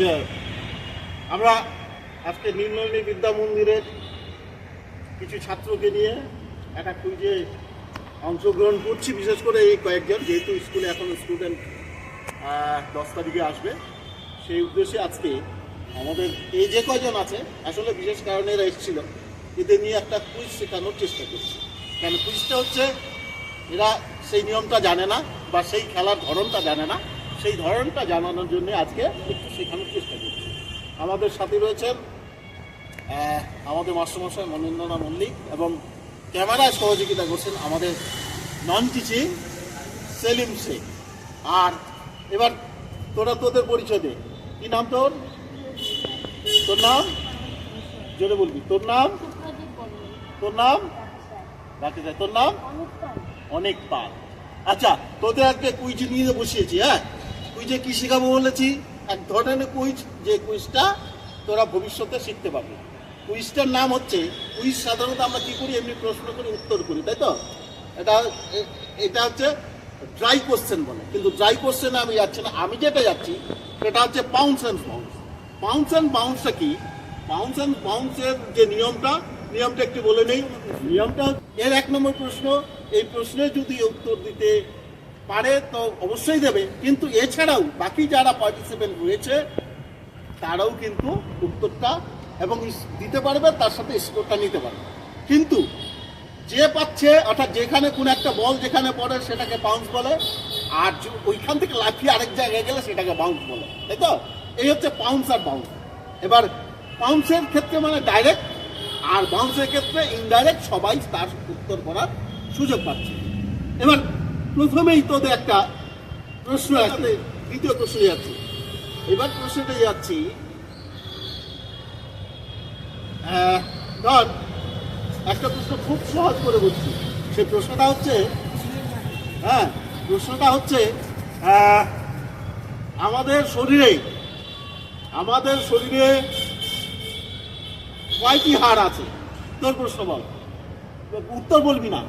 যে আমরা আজকে নির্ণয়নী বিদ্যা মন্দিরের কিছু ছাত্রকে নিয়ে একটা কুইজে অংশগ্রহণ করছি, বিশেষ করে এই কয়েকজন, যেহেতু স্কুলে এখন স্টুডেন্ট দশ তারিখে আসবে। সেই উদ্দেশ্যে আজকে আমাদের এই যে কয়জন আছে, আসলে বিশেষ কারণে এরা এসেছিল, এদের নিয়ে একটা কুইজ শেখানোর চেষ্টা করছি। কেন? কুইজটা হচ্ছে, এরা সেই নিয়মটা জানে না বা সেই খেলার ধরনটা জানে না। সেই ধরনটা জানানোর জন্য আজকে একটু শেখানোর চেষ্টা করছি। আমাদের সাথে রয়েছেন আমাদের মাস্টারমশাই মনীন্দ্রনাথ মল্লিক এবং ক্যামেরায় সহযোগিতা করছেন আমাদের নন টিচিং সেলিম শেখ। আর এবার তোরা তোদের পরিচয় দে। কি নাম তোর? তোর নাম? জোরে বলবি। তোর নাম? তোর নাম? বাকি দেয় তোর নাম? অনেক পাল। আচ্ছা তোদের আজকে কুইজ নিয়ে বসিয়েছি হ্যাঁ? কুইজে কি শেখাবো বলেছি? এক ধরনের কুইজ যে কুইজটা তোরা ভবিষ্যতে শিখতে পারবি। কুইজটার নাম হচ্ছে কুইজ সাধারণত আমরা কি করি? এমনি প্রশ্ন করে উত্তর করি, তাই তো? এটা এটা হচ্ছে ড্রাই কোশ্চেন বলে। কিন্তু ড্রাই কোশ্চেনে আমি যাচ্ছি না। আমি যেটা যাচ্ছি, সেটা হচ্ছে pounce and bounce pounce and বাউন্সটা কি? পাউন্স অ্যান্ড বাউন্সের যে নিয়মটা নিয়মটা একটু বলে নেই। নিয়মটা, এর এক নম্বর প্রশ্ন, এই প্রশ্নে যদি উত্তর দিতে পারে তো অবশ্যই দেবে। কিন্তু এছাড়াও বাকি যারা পার্টিসিপেন্ট রয়েছে, তারাও কিন্তু উত্তরটা এবং দিতে পারবে, তার সাথে স্কোরটা নিতে পারবে। কিন্তু যে পাচ্ছে, অর্থাৎ যেখানে কোন একটা বল যেখানে পড়ে, সেটাকে বাউন্স বলে। আর ওইখান থেকে লাফিয়ে আরেক জায়গায় গেলে সেটাকে বাউন্স বলে। তাই তো? এই হচ্ছে পাউন্স আর বাউন্স এবার পাউন্সের ক্ষেত্রে মানে ডাইরেক্ট আর বাউন্সের ক্ষেত্রে ইনডাইরেক্ট সবাই তার উত্তর করার সুযোগ পাচ্ছে। এবার প্রথমেই তোদের একটা প্রশ্ন আছে, দ্বিতীয় প্রশ্নে যাচ্ছি এবার প্রশ্নটা যাচ্ছি ধর, একটা প্রশ্ন খুব সহজ করে বলছি। সেই প্রশ্নটা হচ্ছে হ্যাঁ প্রশ্নটা হচ্ছে আমাদের শরীরে আমাদের শরীরে কয়টি হাড় আছে? তোর প্রশ্ন বল। উত্তর বলবি না।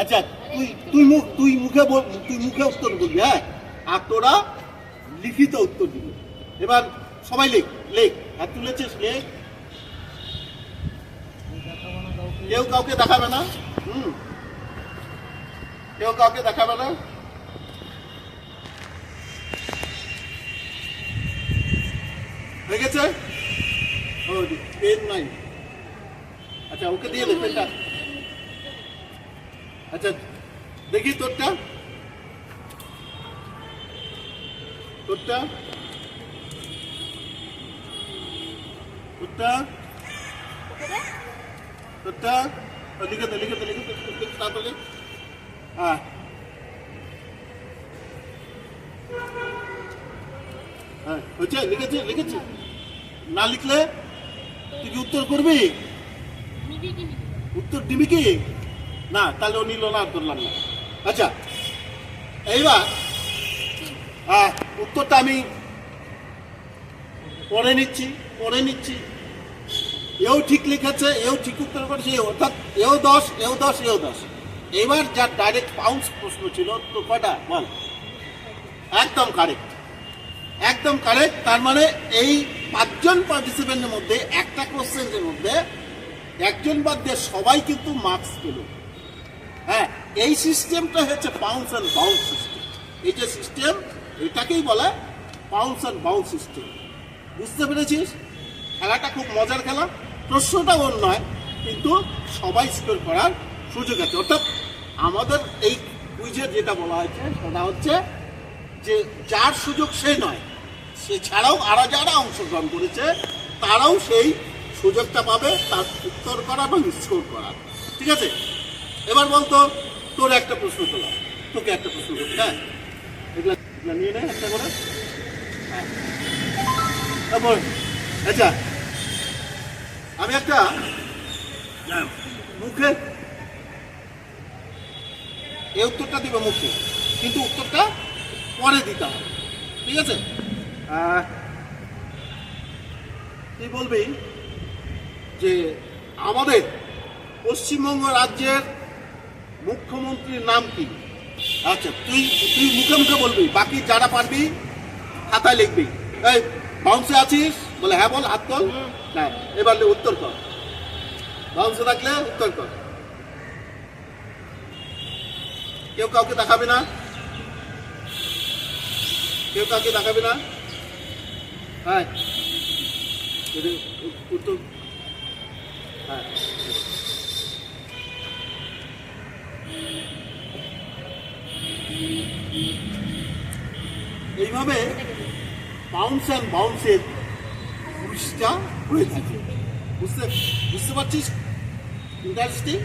আচ্ছা তুই তুই মুখ তুই মুখে তুই মুখে উত্তর বলবি হ্যাঁ? আর তোরা লিখিত উত্তর দিবি। এবার সবাই লেখ লেখ। আর তুলেছিস, লেখ। কেউ কাউকে দেখাবে না? হুম। কেউ কাউকে দেখাবে না? হয়ে গেছে? নাই। আচ্ছা ওকে দিয়ে দে, পেনটা। আচ্ছা। দেখি তোরটা। তোরটা। তোরটা। তোরটা। লিখে দে লিখে দে লিখে দে তাড়াতাড়ি। হ্যাঁ। হ্যাঁ হচ্ছে লিখেছি লিখেছি। না লিখলে তুই কি উত্তর করবি? উত্তর দিবি কি? না তাহলে ও নিল না আর করলাম না। আচ্ছা এইবার আহ, উত্তরটা আমি পড়ে নিচ্ছি পড়ে নিচ্ছি। এও ঠিক লিখেছে এও ঠিক উত্তর করেছে অর্থাৎ এও দশ এও দশ এও দশ। এবার যার ডাইরেক্ট পাউন্স প্রশ্ন ছিল তো কয়টা? বল। একদম কারেক্ট একদম কারেক্ট তার মানে এই পাঁচজন পার্টিসিপেন্টের মধ্যে একটা কোশ্চেনের মধ্যে একজন বাদ দিয়ে সবাই কিন্তু মার্কস পেল। হ্যাঁ এই সিস্টেমটা হচ্ছে পাউন্স অ্যান্ড বাউন্স সিস্টেম এই যে সিস্টেম এটাকেই বলে পাউন্স অ্যান্ড বাউন্স সিস্টেম বুঝতে পেরেছিস? খেলাটা খুব মজার খেলা। প্রশ্নটা ওর নয়, কিন্তু সবাই স্কোর করার সুযোগ আছে। অর্থাৎ আমাদের এই কুইজের যেটা বলা হয়েছে, সেটা হচ্ছে যে যার সুযোগ সে নয়, সে ছাড়াও আরও যারা অংশগ্রহণ করেছে, তারাও সেই সুযোগটা পাবে, তার উত্তর করা বা স্কোর করা ঠিক আছে? এবার বলতো তোর একটা প্রশ্ন তোলা তোকে একটা প্রশ্ন করতে হ্যাঁ? এগুলা নিয়ে নেয় একটা করে। হ্যাঁ। তারপর আচ্ছা। আমি একটা মুখে। এই উত্তরটা দিব মুখে, কিন্তু উত্তরটা পরে দিতে হবে। ঠিক আছে? তুই বলবি যে আমাদের পশ্চিমবঙ্গ রাজ্যের মুখ্যমন্ত্রীর নাম কি? আচ্ছা তুই তুই মুখে মুখে বলবি বাকি যারা পারবি খাতায় লিখবি। এই বাউন্সে আছিস? বলে হ্যাঁ বল হাত তোল। না এবার উত্তর কর। বাউন্সে থাকলে উত্তর কর। কেউ কাউকে দেখাবে না? কেউ কাউকে দেখাবে না? হ্যাঁ। উত্তর হ্যাঁ। এইভাবে বাউন্স অ্যান্ড বাউন্সের পুরুষটা হয়ে থাকে। বুঝতে বুঝতে পারছিস? ইন্টারেস্টিং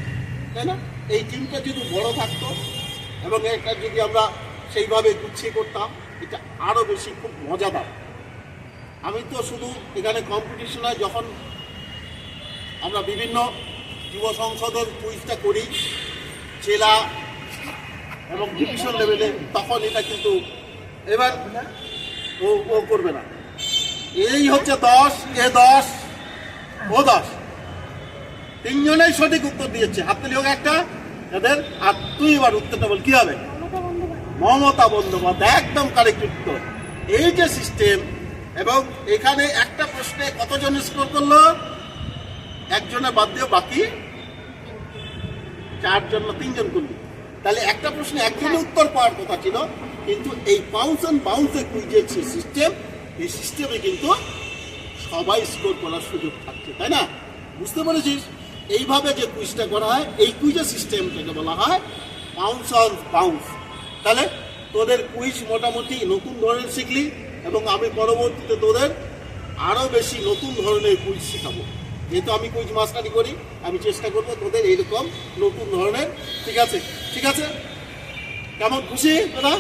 তাই না? এই টিমটা যদি বড় থাকতো এবং এটা যদি আমরা সেইভাবে গুছিয়ে করতাম, এটা আরও বেশি খুব মজাদার। আমি তো শুধু এখানে কম্পিটিশনে যখন আমরা বিভিন্ন যুব সংসদের কুইজটা করি জেলা এবং ডিভিশন লেভেলে তখন এটা কিন্তু এবার ও ও করবে না। এই হচ্ছে দশ, এ দশ, ও দশ। তিনজনেই সঠিক উত্তর দিয়েছে। হাততালি হোক একটা, এদের, আর তুই এবার উত্তরটা বল, কি হবে? মমতা বন্দ্যোপাধ্যায়, একদম কারেক্ট উত্তর। এই যে সিস্টেম এবং এখানে একটা প্রশ্নে কতজন স্কোর করল? একজনের বাদ দিয়ে বাকি চারজন না তিনজন করল তাহলে একটা প্রশ্নে একজনের উত্তর পাওয়ার কথা ছিল, কিন্তু এই বাউন্স অ্যান্ড বাউন্সের কুইজের যে সিস্টেম এই সিস্টেমে কিন্তু সবাই স্কোর করার সুযোগ থাকছে, তাই না? বুঝতে পেরেছিস? এইভাবে যে কুইজটা করা হয়, এই কুইজের সিস্টেমটাকে বলা হয় বাউন্স অন বাউন্স তাহলে তোদের কুইজ মোটামুটি নতুন ধরনের শিখলি, এবং আমি পরবর্তীতে তোদের আরও বেশি নতুন ধরনের কুইজ শেখাবো। যেহেতু আমি কুইজ মাস্টারি করি, আমি চেষ্টা করব তোদের এরকম নতুন ধরনের। ঠিক আছে? ঠিক আছে? কেমন? খুশি? তোরা